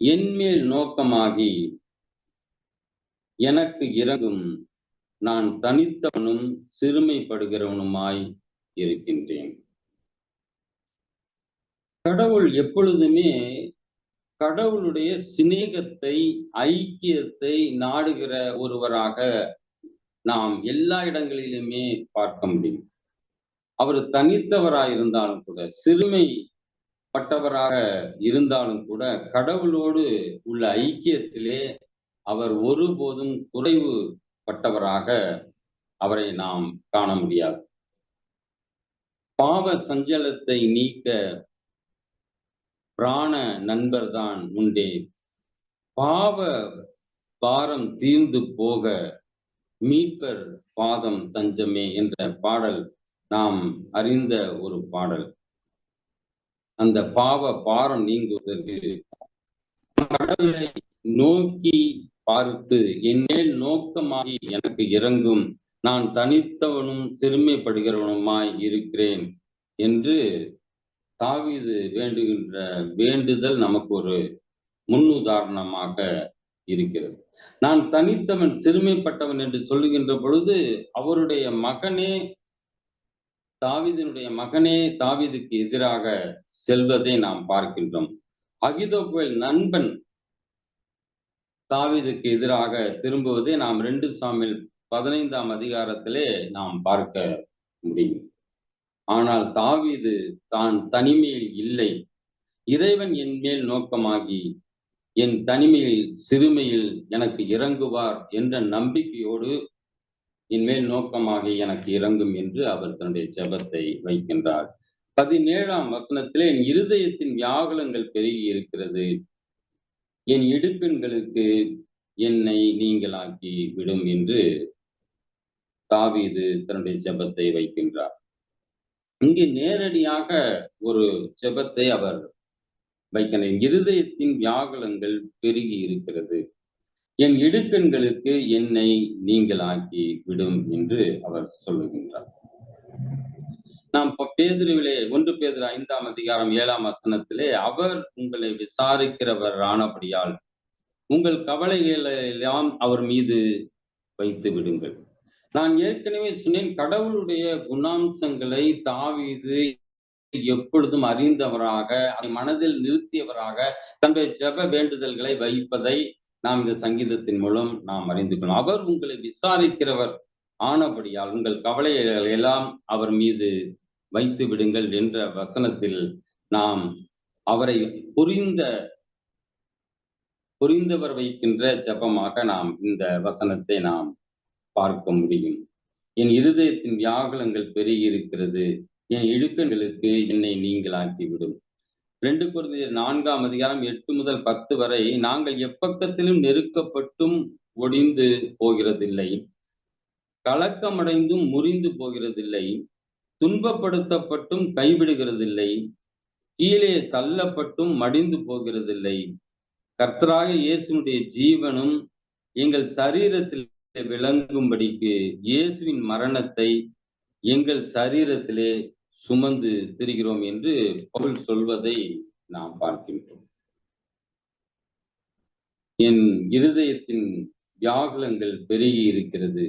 என்மேல் நோக்கமாகி எனக்கு இறங்கும் நான் தனித்தவனும் சிறுமைப்படுகிறவனுமாய் இருக்கின்றேன். கடவுள் எப்பொழுதுமே கடவுளுடைய சிநேகத்தை ஐக்கியத்தை நாடுகிற ஒருவராக நாம் எல்லா இடங்களிலுமே பார்க்க முடியும். அவர் தனித்தவராயிருந்தாலும் கூட சிறுமை பட்டவராக இருந்தாலும் கூட கடவுளோடு உள்ள ஐக்கியத்திலே அவர் ஒருபோதும் குறைவு பட்டவராக அவரை நாம் காண முடியாது. பாவ சஞ்சலத்தை நீக்க பிராண நண்பர்தான் உண்டே. பாவ பாரம் தீர்ந்து போக மீட்பர் பாதம் தஞ்சமே என்ற பாடல் நாம் அறிந்த ஒரு பாடல். அந்த பாவ பாரம் நீங்குவதற்கு கடவுளை நோக்கி பார்த்து என்னேல் நோக்கமாகி எனக்கு இறங்கும். நான் தனித்தவனும் சிறுமைப்படுகிறவனுமாய் இருக்கிறேன் என்று தாவிது வேண்டுகின்ற வேண்டுதல் நமக்கு ஒரு முன்னுதாரணமாக இருக்கிறது. நான் தனித்தவன் சிறுமைப்பட்டவன் என்று சொல்லுகின்ற பொழுது அவருடைய மகனே தாவீதினுடைய மகனே தாவிதுக்கு எதிராக செல்வதை நாம் பார்க்கின்றோம். அகிதோப்புவேல் நண்பன் தாவீதுக்கு எதிராக திரும்புவதை நாம் ரெண்டு சாமியில் பதினைந்தாம் அதிகாரத்திலே நாம் பார்க்க முடியும். ஆனால் தாவிது தான் தனிமையில் இல்லை. இறைவன் என் மேல் நோக்கமாகி என் தனிமையில் சிறுமையில் எனக்கு இறங்குவார் என்ற நம்பிக்கையோடு இன்மேல் நோக்கமாக எனக்கு இறங்கும் என்று அவர் தன்னுடைய ஜபத்தை வைக்கின்றார். பதினேழாம் வசனத்திலே என் இருதயத்தின் வியாகுலங்கள் பெருகி இருக்கிறது. என் இடுப்பெண்களுக்கு என்னை நீங்களாக்கி விடும் என்று தாவீது தன்னுடைய ஜபத்தை வைக்கின்றார். இங்கு நேரடியாக ஒரு ஜபத்தை அவர் வைக்கின்ற இருதயத்தின் வியாகுலங்கள் பெருகி இருக்கிறது. என் இடுக்கண்களுக்கு என்னை நீங்களாக்கி விடும் என்று அவர் சொல்லுகின்றார். நாம் பேதிருவிலே ஒன்று பேதிரு ஐந்தாம் அதிகாரம் ஏழாம் வசனத்திலே அவர் உங்களை விசாரிக்கிறவர் ஆனபடியால் உங்கள் கவலைகளை எல்லாம் அவர் மீது வைத்து விடுங்கள். நான் ஏற்கனவே சொன்னேன் கடவுளுடைய குணாம்சங்களை தாவிது எப்பொழுதும் அறிந்தவராக அதை மனதில் நிறுத்தியவராக தன்னுடைய ஜெப வேண்டுதல்களை வைப்பதை நாம் இந்த சங்கீதத்தின் மூலம் நாம் அறிந்து கொள்ளும் அவர் உங்களை விசாரிக்கிறவர் ஆனபடியால் உங்கள் கவலைகளை எல்லாம் அவர் மீது வைத்து விடுங்கள் என்ற வசனத்தில் நாம் அவரை புரிந்த புரிந்தவர் வைக்கின்ற ஜபமாக நாம் இந்த வசனத்தை நாம் பார்க்க முடியும். என் இருதயத்தின் வியாகுலங்கள் பெருகி இருக்கிறது என் இழுக்கங்களுக்கு என்னை நீங்கள் ஆக்கிவிடும் ரெண்டு குருதியர் நான்காம் அதிகாரம் எட்டு முதல் பத்து வரை நாங்கள் எப்பக்கத்திலும் நெருக்கப்பட்டும் ஒடிந்து போகிறதில்லை. கலக்கமடைந்தும் முறிந்து போகிறதில்லை. துன்பப்படுத்தப்பட்டும் கைவிடுகிறதில்லை. கீழே தள்ளப்பட்டும் மடிந்து போகிறதில்லை. கர்த்தராக இயேசுனுடைய ஜீவனும் எங்கள் சரீரத்தில் விளங்கும்படிக்கு இயேசுவின் மரணத்தை எங்கள் சரீரத்திலே சுமந்து திரிகிறோம் என்று பவுல் சொல்வதை நாம் பார்க்கின்றோம். என் இருதயத்தின் வியாகுலங்கள் பெருகி இருக்கிறது.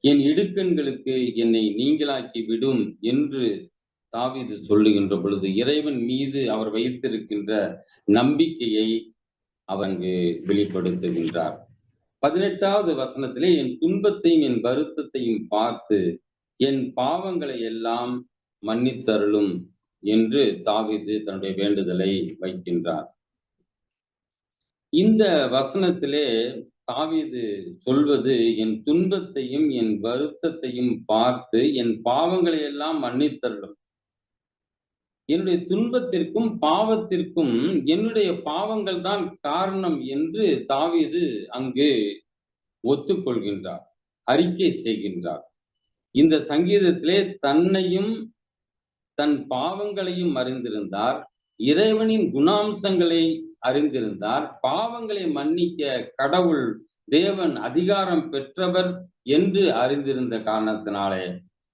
என் இடுக்கண்களுக்கு என்னை நீங்களாக்கி விடும் என்று தாவீது சொல்லுகின்ற பொழுது இறைவன் மீது அவர் வைத்திருக்கின்ற நம்பிக்கையை அவங்கு வெளிப்படுத்துகின்றார். பதினெட்டாவது வசனத்திலே என் துன்பத்தையும் என் வருத்தத்தையும் பார்த்து என் பாவங்களை எல்லாம் மன்னித்தருளும் என்று தாவிது தன்னுடைய வேண்டுதலை வைக்கின்றார். இந்த வசனத்திலே தாவீது சொல்வது என் துன்பத்தையும் என் வருத்தத்தையும் பார்த்து என் பாவங்களை எல்லாம் மன்னித்தருளும். என்னுடைய துன்பத்திற்கும் பாவத்திற்கும் என்னுடைய பாவங்கள் தான் காரணம் என்று தாவீது அங்கு ஒத்துக்கொள்கின்றார் அறிக்கை செய்கின்றார். இந்த சங்கீதத்திலே தன்னையும் தன் பாவங்களையும் அறிந்திருந்தார். இறைவனின் குணாம்சங்களை அறிந்திருந்தார். பாவங்களை மன்னிக்க கடவுள் தேவன் அதிகாரம் பெற்றவர் என்று அறிந்திருந்த காரணத்தினாலே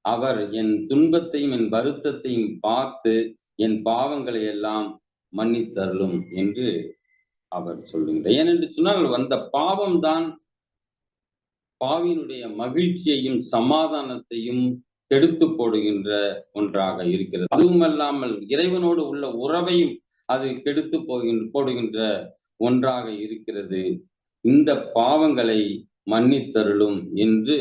அவர் என் துன்பத்தையும் என் வருத்தத்தையும் பார்த்து என் பாவங்களை எல்லாம் மன்னித்தருளும் என்று அவர் சொல்லுகிறார். ஏனென்று சொன்னால் வந்த பாவம் தான் பாவியினுடைய மகிழ்ச்சியையும் சமாதானத்தையும் கெடுத்து போடுகின்ற ஒன்றாக இருக்கிறது. அதுவும் அல்லாமல் இறைவனோடு உள்ள உறவையும் அது கெடுத்து போகின்ற போடுகின்ற ஒன்றாக இருக்கிறது. இந்த பாவங்களை மன்னித்தருளும் என்று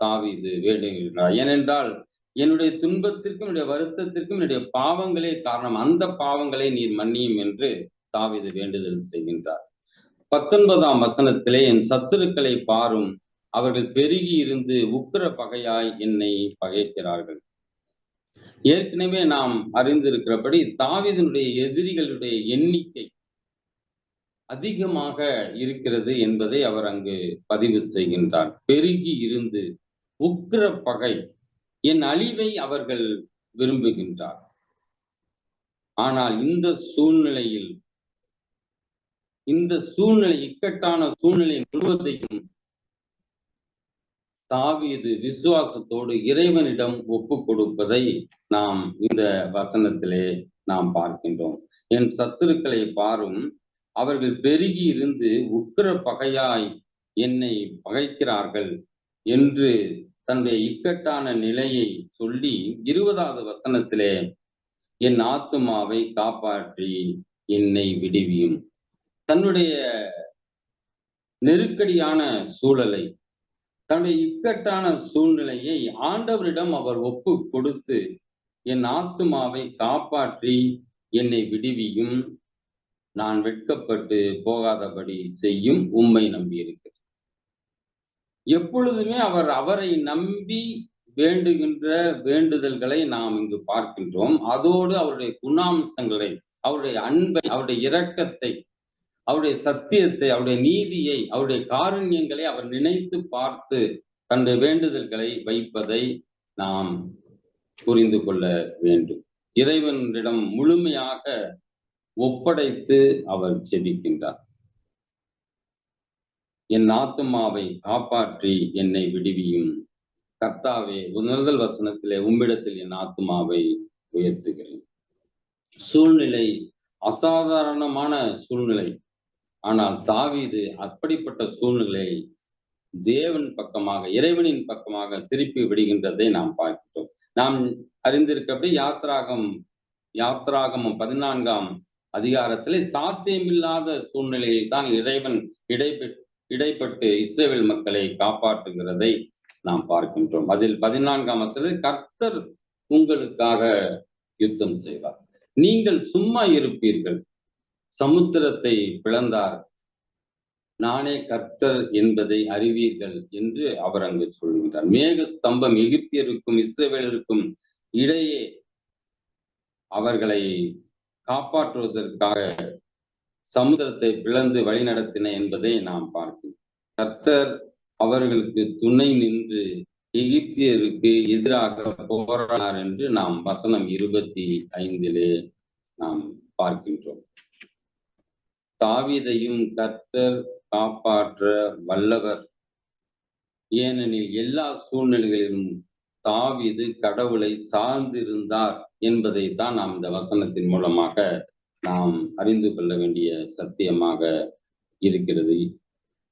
தாவிது வேண்டுகின்றார். ஏனென்றால் என்னுடைய துன்பத்திற்கும் என்னுடைய வருத்தத்திற்கும் என்னுடைய பாவங்களே காரணம். அந்த பாவங்களை நீர் மன்னியும் என்று தாவிது வேண்டுதல் செய்கின்றார். பத்தொன்பதாம் வசனத்திலே என் சத்துருக்களை பாரும் அவர்கள் பெருகி இருந்து உக்கிர பகையாய் என்னை பகைக்கிறார்கள். ஏற்கனவே நாம் அறிந்திருக்கிறபடி தாவிதனுடைய எதிரிகளுடைய எண்ணிக்கை அதிகமாக இருக்கிறது என்பதை அவர் அங்கு பதிவு செய்கின்றார். பெருகி இருந்து உக்கிர பகை என் அழிவை அவர்கள் விரும்புகின்றார். ஆனால் இந்த சூழ்நிலையில் இந்த சூழ்நிலை இக்கட்டான சூழ்நிலை முழுவதையும் தாவீது விசுவாசத்தோடு இறைவனிடம் ஒப்பு கொடுப்பதை நாம் இந்த வசனத்திலே நாம் பார்க்கின்றோம். என் சத்துருக்களை பாரும் அவர்கள் பெருகி இருந்து உக்கிர பகையாய் என்னை பகைக்கிறார்கள் என்று தன்னுடைய இக்கட்டான நிலையை சொல்லி இருபதாவது வசனத்திலே என் ஆத்துமாவை காப்பாற்றி என்னை விடுவியும். தன்னுடைய நெருக்கடியான சூழலை தன்னுடைய இக்கட்டான சூழ்நிலையை ஆண்டவரிடம் அவர் ஒப்பு கொடுத்து என் ஆத்துமாவை காப்பாற்றி என்னை விடுவியும். நான் வெட்கப்பட்டு போகாதபடி செய்யும் உண்மை நம்பியிருக்கிறேன். எப்பொழுதுமே அவர் அவரை நம்பி வேண்டுகின்ற வேண்டுதல்களை நாம் இங்கு பார்க்கின்றோம். அதோடு அவருடைய குணாம்சங்களை அவருடைய அன்பை அவருடைய இரக்கத்தை அவருடைய சத்தியத்தை அவருடைய நீதியை அவருடைய காருண்யங்களை அவர் நினைத்து பார்த்து தன்னுடைய வேண்டுதல்களை வைப்பதை நாம் புரிந்து கொள்ள வேண்டும். இறைவனிடம் முழுமையாக ஒப்படைத்து அவர் செபிக்கின்றார் என் ஆத்துமாவை காப்பாற்றி என்னை விடுவியும். கர்த்தாவே உணர்தல் வசனத்திலே உம்மிடத்தில் என் ஆத்துமாவை உயர்த்துகிறேன். சூழ்நிலை அசாதாரணமான சூழ்நிலை. ஆனால் தாவீது அப்படிப்பட்ட சூழ்நிலை தேவன் பக்கமாக இறைவனின் பக்கமாக திருப்பி விடுகின்றதை நாம் பார்க்கிறோம் நாம் அறிந்திருக்கப்படி யாத்ராகம் யாத்ராகமும் பதினான்காம் அதிகாரத்திலே சாத்தியமில்லாத சூழ்நிலையில் தான் இறைவன் இடைப்பெற்று இடைப்பட்டு இஸ்ரேல் மக்களை காப்பாற்றுகிறதை நாம் பார்க்கின்றோம். அதில் பதினான்காம் வசதியில் கர்த்தர் உங்களுக்காக யுத்தம் செய்வார். நீங்கள் சும்மா இருப்பீர்கள். சமுத்திரத்தை பிளந்தார். நானே கர்த்தர் என்பதை அறிவீர்கள் என்று அவர் அங்கு சொல்கின்றார் மேக ஸ்தம்பம் எகிப்தியருக்கும் இஸ்ரேவேலருக்கும் இடையே அவர்களை காப்பாற்றுவதற்காக சமுதிரத்தை பிளந்து வழிநடத்தின என்பதை நாம் பார்க்கிறோம். கர்த்தர் அவர்களுக்கு துணை நின்று எகிப்தியருக்கு எதிராக போராடினார் என்று நாம் வசனம் இருபத்தி ஐந்திலே நாம் பார்க்கின்றோம். தாவிதையும் கர்த்தர் காப்பாற்ற வல்லவர். ஏனெனில் எல்லா சூழ்நிலைகளிலும் தாவிது கடவுளை சார்ந்திருந்தார் என்பதை தான் நாம் இந்த வசனத்தின் மூலமாக நாம் அறிந்து கொள்ள வேண்டிய சத்தியமாக இருக்கிறது.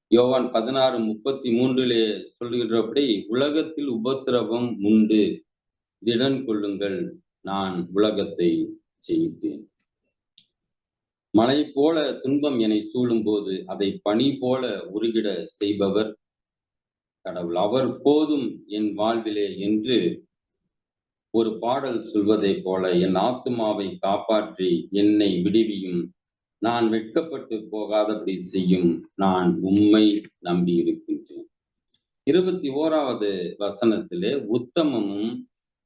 யோவான் பதினாறு முப்பத்தி மூன்றிலே சொல்லுகின்றபடி உலகத்தில் உபத்திரவம் உண்டு. திடன் கொள்ளுங்கள். நான் உலகத்தை ஜெயித்தேன். மழை போல துன்பம் என்னை சூழும் போது அதை பனி போல உருகிட செய்பவர். கடவுள் அவர் போதும் என் வாழ்விலே என்று ஒரு பாடல் சொல்வதை போல என் ஆத்துமாவை காப்பாற்றி என்னை விடுவியும். நான் வெட்கப்பட்டு போகாதபடி செய்யும் நான் உண்மை நம்பி இருக்கின்றேன் இருபத்தி ஓராவது வசனத்திலே உத்தமமும்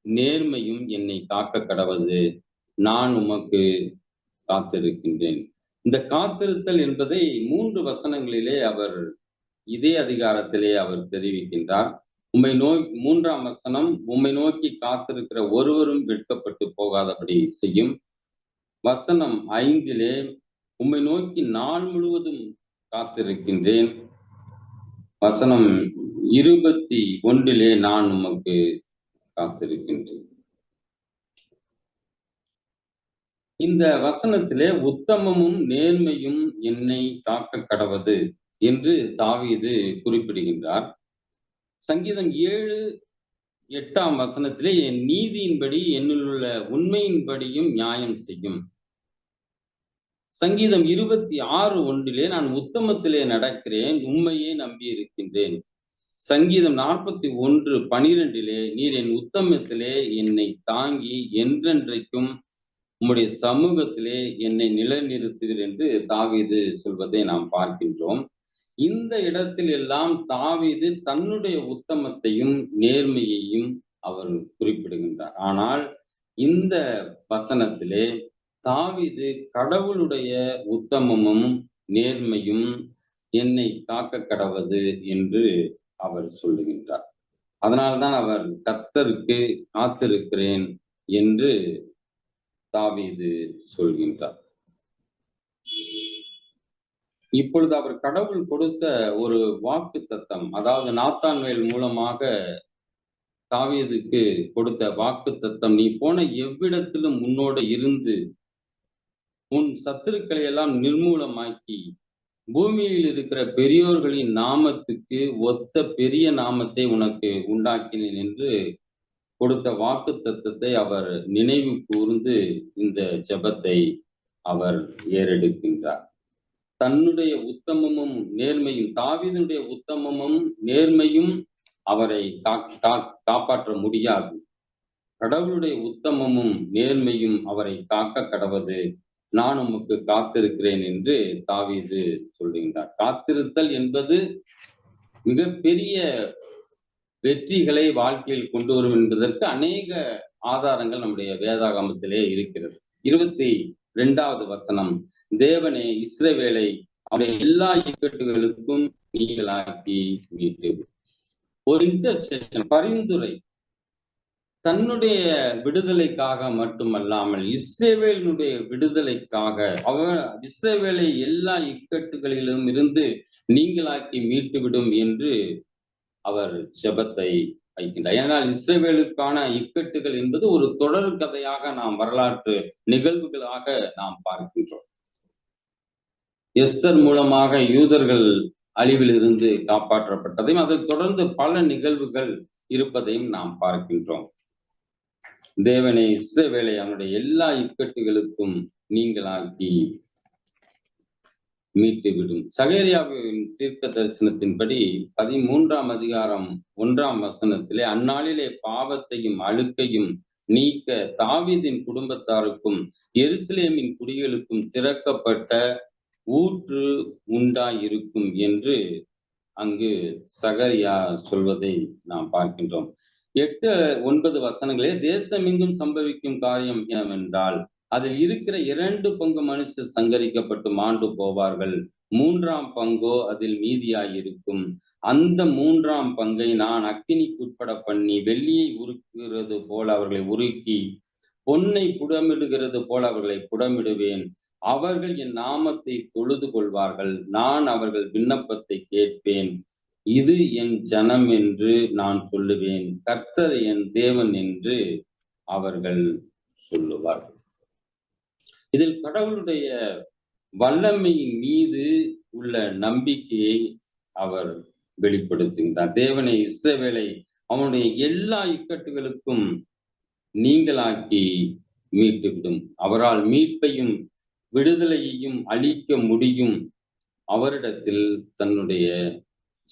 நேர்மையும் என்னை காக்க கடவது. நான் உமக்கு காத்திருக்கின்றேன். இந்த காத்திருத்தல் என்பதை மூன்று வசனங்களிலே அவர் இதே அதிகாரத்திலே அவர் தெரிவிக்கின்றார். உம்மை நோய் மூன்றாம் வசனம் உம்மை நோக்கி காத்திருக்கிற ஒருவரும் வெட்கப்பட்டு போகாதபடி செய்யும். வசனம் ஐந்திலே உம்மை நோக்கி நாள் முழுவதும் காத்திருக்கின்றேன். வசனம் இருபத்தி ஒன்றிலே நான் உமக்கு காத்திருக்கின்றேன். இந்த வசனத்திலே உத்தமமும் நேர்மையும் என்னை காக்க கடவது என்று தாவீது குறிப்பிடுகின்றார். சங்கீதம் ஏழு எட்டாம் வசனத்திலே என் நீதியின்படி என்னுள்ள உண்மையின்படியும் நியாயம் செய்யும். சங்கீதம் இருபத்தி ஆறு ஒன்றிலே நான் உத்தமத்திலே நடக்கிறேன் உண்மையே நம்பி இருக்கின்றேன். சங்கீதம் நாற்பத்தி ஒன்று பனிரெண்டிலே நீர் என் உத்தமத்திலே என்னை தாங்கி என்றென்றைக்கும் உம்முடைய சமூகத்திலே என்னை நிலைநிறுத்துவீர் என்று தாவீது சொல்வதை நாம் பார்க்கின்றோம். இந்த இடத்தில் எல்லாம் தாவீது தன்னுடைய உத்தமத்தையும் நேர்மையையும் அவர் குறிப்பிடுகின்றார். ஆனால் இந்த வசனத்திலே தாவிது கடவுளுடைய உத்தமமும் நேர்மையும் என்னை காக்க கடவது என்று அவர் சொல்லுகின்றார். அதனால்தான் அவர் கத்தருக்கு காத்திருக்கிறேன் என்று தாவீது சொல்கின்றார். இப்பொழுது அவர் கடவுள் கொடுத்த ஒரு வாக்கு தத்தம் அதாவது நாத்தான்வேல் மூலமாக தாவியதுக்கு கொடுத்த வாக்கு தத்தம் நீ போன எவ்விடத்திலும் உன்னோட இருந்து உன் சத்துருக்களை எல்லாம் நிர்மூலமாக்கி பூமியில் இருக்கிற பெரியோர்களின் நாமத்துக்கு ஒத்த பெரிய நாமத்தை உனக்கு உண்டாக்கினேன் என்று கொடுத்த வாக்கு தத்துவத்தை அவர் நினைவு கூர்ந்து இந்த ஜெபத்தை அவர் ஏறெடுக்கின்றார். தன்னுடைய உத்தமமும் நேர்மையும் தாவிதனுடைய உத்தமமும் நேர்மையும் அவரை காப்பாற்ற முடியாது. கடவுளுடைய உத்தமமும் நேர்மையும் அவரை காக்க கடவது நான் உமக்கு காத்திருக்கிறேன் என்று தாவிது சொல்லுகின்றார். காத்திருத்தல் என்பது மிகப்பெரிய வெற்றிகளை வாழ்க்கையில் கொண்டு வரும் என்பதற்கு அநேக ஆதாரங்கள் நம்முடைய வேதாகமத்திலே இருக்கிறது. இருபத்தி இரண்டாவது வசனம் தேவனே இஸ்ரவேலை அவருடைய எல்லா இக்கட்டுகளுக்கும் நீங்களாக்கி மீட்டு ஒரு இன்டர்செக்ஷன் பரிந்துரை. தன்னுடைய விடுதலைக்காக மட்டுமல்லாமல் இஸ்ரேவேலினுடைய விடுதலைக்காக அவர் இஸ்ரேவேலை எல்லா இக்கட்டுகளிலும் இருந்து நீங்களாக்கி மீட்டுவிடும் என்று அவர் செபத்தை வைக்கின்றார். ஏனால் இஸ்ரேவேலுக்கான இக்கட்டுகள் என்பது ஒரு தொடர் கதையாக நாம் வரலாற்று நிகழ்வுகளாக நாம் பார்க்கின்றோம். எஸ்தர் மூலமாக யூதர்கள் அழிவில் இருந்து காப்பாற்றப்பட்டதையும் அதை தொடர்ந்து பல நிகழ்வுகள் இருப்பதையும் நாம் பார்க்கின்றோம். தேவனை இஸ்ரேவேலை அவனுடைய எல்லா இக்கட்டுகளுக்கும் நீங்களாக்கி மீட்டுவிடும் சகேரியாவின் தீர்க்க தரிசனத்தின்படி பதிமூன்றாம் அதிகாரம் ஒன்றாம் வசனத்திலே அந்நாளிலே பாவத்தையும் அழுக்கையும் நீக்க தாவீதின் குடும்பத்தாருக்கும் எருசலேமின் குடிகளுக்கும் திறக்கப்பட்ட ஊற்று உண்டாயிருக்கும் என்று அங்கு சகரியா சொல்வதை நாம் பார்க்கின்றோம். எட்டு ஒன்பது வசனங்களே தேசமெங்கும் சம்பவிக்கும் காரியம் என்னவென்றால் அதில் இருக்கிற இரண்டு பங்கு மனுஷர் சங்கரிக்கப்பட்டு மாண்டு போவார்கள். மூன்றாம் பங்கோ அதில் மீதியாயிருக்கும். அந்த மூன்றாம் பங்கை நான் அக்கினிக்குட்பட பண்ணி வெள்ளியை உருக்குறது போல அவர்களை உருக்கி பொன்னை புடமிடுகிறது போல அவர்களை புடமிடுவேன். அவர்கள் என் நாமத்தை தொழுது கொள்வார்கள். நான் அவர்கள் விண்ணப்பத்தை கேட்பேன். இது என் ஜனம் என்று நான் சொல்லுவேன். கர்த்தர் என் தேவன் என்று அவர்கள் சொல்லுவார்கள். இதில் கடவுளுடைய வல்லமையின் மீது உள்ள நம்பிக்கையை அவர் வெளிப்படுத்துகின்றார். தேவனை இசவேலை அவனுடைய எல்லா இக்கட்டுகளுக்கும் நீங்களாக்கி மீட்டுவிடும். அவரால் மீட்பையும் விடுதலையையும் அளிக்க முடியும். அவரிடத்தில் தன்னுடைய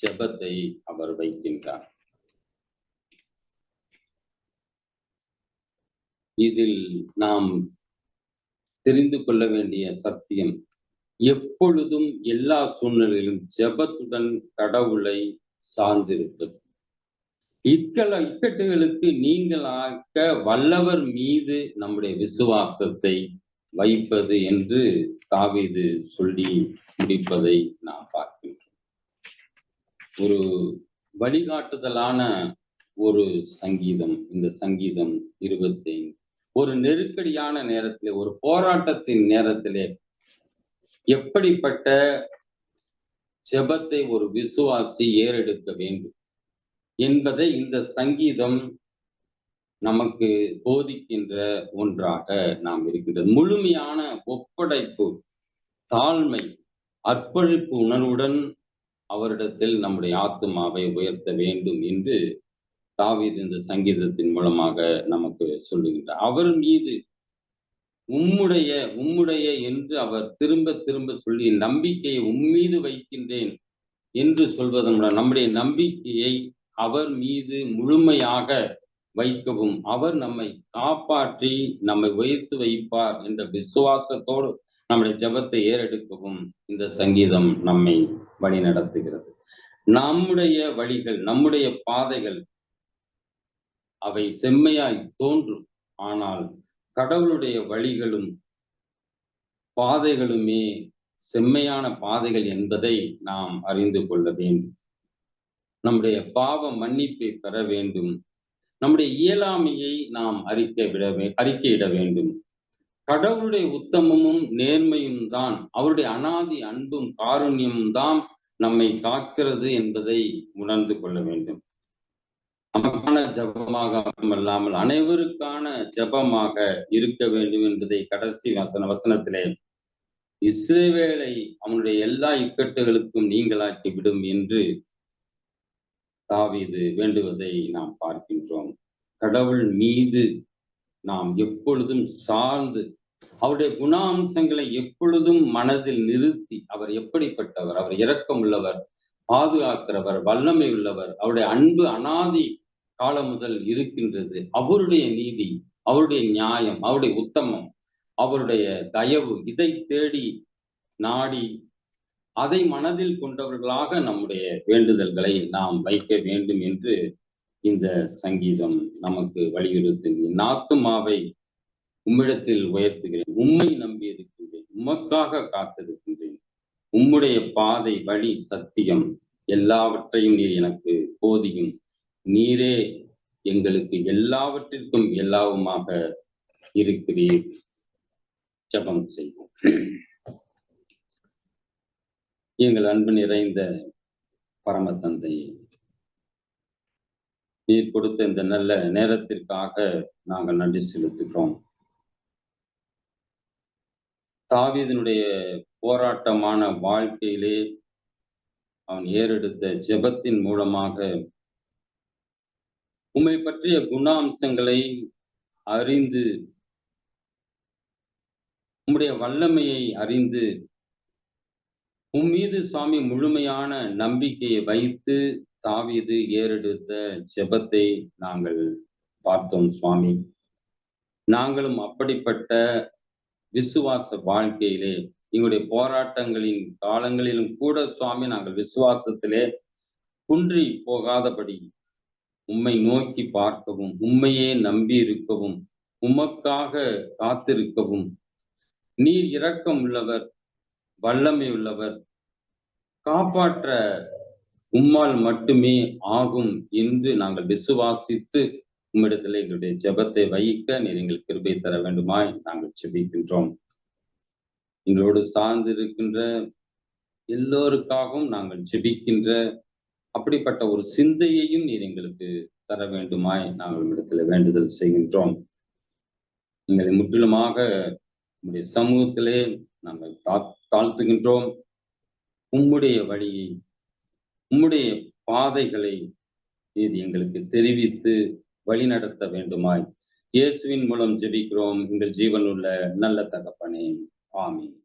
ஜெபத்தை அவர் வைக்கின்றார். இதில் நாம் தெரிந்து கொள்ள வேண்டிய சத்தியம். எப்பொழுதும் எல்லா சூழ்நிலையிலும் ஜெபத்துடன் கடவுளை சார்ந்திருப்பது. இக்கல இக்கட்டுகளுக்கு நீங்களாக்க வல்லவர் மீது நம்முடைய விசுவாசத்தை வைப்பது என்று தாவிது சொல்லி முடிப்பதை நாம் பார்க்கின்றோம். ஒரு வழிகாட்டுதலான ஒரு சங்கீதம் இந்த சங்கீதம் இருபத்தி ஐந்து ஒரு நெருக்கடியான நேரத்திலே ஒரு போராட்டத்தின் நேரத்திலே எப்படிப்பட்ட ஜெபத்தை ஒரு விசுவாசி ஏறெடுக்க வேண்டும் என்பதை இந்த சங்கீதம் நமக்கு போதிக்கின்ற ஒன்றாக நாம் இருக்கின்றது. முழுமையான ஒப்படைப்பு தாழ்மை அர்ப்பணிப்பு உணர்வுடன் அவரிடத்தில் நம்முடைய ஆத்மாவை உயர்த்த வேண்டும் என்று தாவீது இந்த சங்கீதத்தின் மூலமாக நமக்கு சொல்லுகின்றார். அவர் மீது உம்முடைய உம்முடைய என்று அவர் திரும்ப திரும்ப சொல்லி நம்பிக்கையை உம்மீது வைக்கின்றேன் என்று சொல்வதன் மூலம் நம்முடைய நம்பிக்கையை அவர் மீது முழுமையாக வைக்கவும் அவர் நம்மை காப்பாற்றி நம்மை உயர்த்து வைப்பார் என்ற விசுவாசத்தோடு நம்முடைய ஜெபத்தை ஏறெடுக்கவும் இந்த சங்கீதம் நம்மை வழி நடத்துகிறது நம்முடைய வழிகள் நம்முடைய பாதைகள் அவை செம்மையாய் தோன்றும். ஆனால் கடவுளுடைய வழிகளும் பாதைகளுமே செம்மையான பாதைகள் என்பதை நாம் அறிந்து கொள்ள வேண்டும். நம்முடைய பாவ மன்னிப்பை பெற வேண்டும். நம்முடைய இயலாமையை நாம் அறிக்கை விட அறிக்கையிட வேண்டும். கடவுளுடைய உத்தமமும் நேர்மையும் தான் அவருடைய அனாதி அன்பும் காருண்யமும் தான் நம்மை காக்கிறது என்பதை உணர்ந்து கொள்ள வேண்டும். நமக்கான ஜபமாக மட்டுமல்லாமல் அனைவருக்கான ஜபமாக இருக்க வேண்டும் என்பதை கடைசி வசன வசனத்திலே இஸ்ரேவேலை அவனுடைய எல்லா இக்கட்டுகளுக்கும் நீங்களாக்கி விடும் என்று தாவீது வேண்டுவதை நாம் பார்க்கின்றோம். கடவுள் மீது நாம் எப்பொழுதும் சார்ந்து அவருடைய குணாம்சங்களை எப்பொழுதும் மனதில் நிறுத்தி அவர் எப்படிப்பட்டவர்? அவர் இரக்கம் உள்ளவர் பாதுகாக்கிறவர் வல்லமை உள்ளவர் அவருடைய அன்பு அனாதி காலம் முதல் இருக்கின்றது. அவருடைய நீதி அவருடைய நியாயம் அவருடைய உத்தமம் அவருடைய தயவு இதை தேடி நாடி அதை மனதில் கொண்டவர்களாக நம்முடைய வேண்டுதல்களை நாம் வைக்க வேண்டும் என்று இந்த சங்கீதம் நமக்கு வலியுறுத்துகிறேன் நாத்துமாவை உம்மிடத்தில் உயர்த்துகிறேன். உம்மை நம்பியிருக்கின்றேன் உமக்காக காத்திருக்கின்றேன். உம்முடைய பாதை வழி சத்தியம் எல்லாவற்றையும் நீர் எனக்கு போதியும். நீரே எங்களுக்கு எல்லாவற்றிற்கும் எல்லாவுமாக இருக்கிறீர். ஜெபம் செய்வோம். எங்கள் அன்பு நிறைந்த பரம தந்தையே நீர் கொடுத்த இந்த நல்ல நேரத்திற்காக நாங்கள் நன்றி செலுத்துகிறோம். தாவியதனுடைய போராட்டமான வாழ்க்கையிலே அவன் ஏறெடுத்த ஜெபத்தின் மூலமாக உம்மை பற்றிய குணாம்சங்களை அறிந்து உம்முடைய வல்லமையை அறிந்து உம் மீது சுவாமி முழுமையான நம்பிக்கையை வைத்து தாவிது ஏறெடுத்த ஜெபத்தை நாங்கள் பார்த்தோம் சுவாமி. நாங்களும் அப்படிப்பட்ட விசுவாச வாழ்க்கையிலே எங்களுடைய போராட்டங்களின் காலங்களிலும் கூட சுவாமி நாங்கள் விசுவாசத்திலே குன்றி போகாதபடி உம்மை நோக்கி பார்க்கவும் உம்மையே நம்பி இருக்கவும் உமக்காக காத்திருக்கவும். நீர் இரக்கம் உள்ளவர் வல்லமை உள்ளவர் காப்பாற்ற உம்மால் மட்டுமே ஆகும் என்று நாங்கள் விசுவாசித்து உம்மிடத்தில் எங்களுடைய ஜெபத்தை வைக்க நீர் எங்களுக்கு கிருபை தர வேண்டுமாய் நாங்கள் ஜெபிக்கின்றோம். எங்களோடு சார்ந்து இருக்கின்ற எல்லோருக்காகவும் நாங்கள் ஜெபிக்கின்ற அப்படிப்பட்ட ஒரு சிந்தையையும் நீர் எங்களுக்கு தர வேண்டுமாய் நாங்கள் இடத்துல வேண்டுதல் செய்கின்றோம். எங்களை முற்றிலுமாக உங்களுடைய சமூகத்திலே நாங்கள் தா- தாழ்த்துகின்றோம். உம்முடைய வழியை உம்முடைய பாதைகளை இது எங்களுக்கு தெரிவித்து வழிநடத்த வேண்டுமாய். இயேசுவின் மூலம் ஜெபிக்கிறோம். எங்கள் ஜீவனுள்ள நல்ல தகப்பனே. ஆமீன்.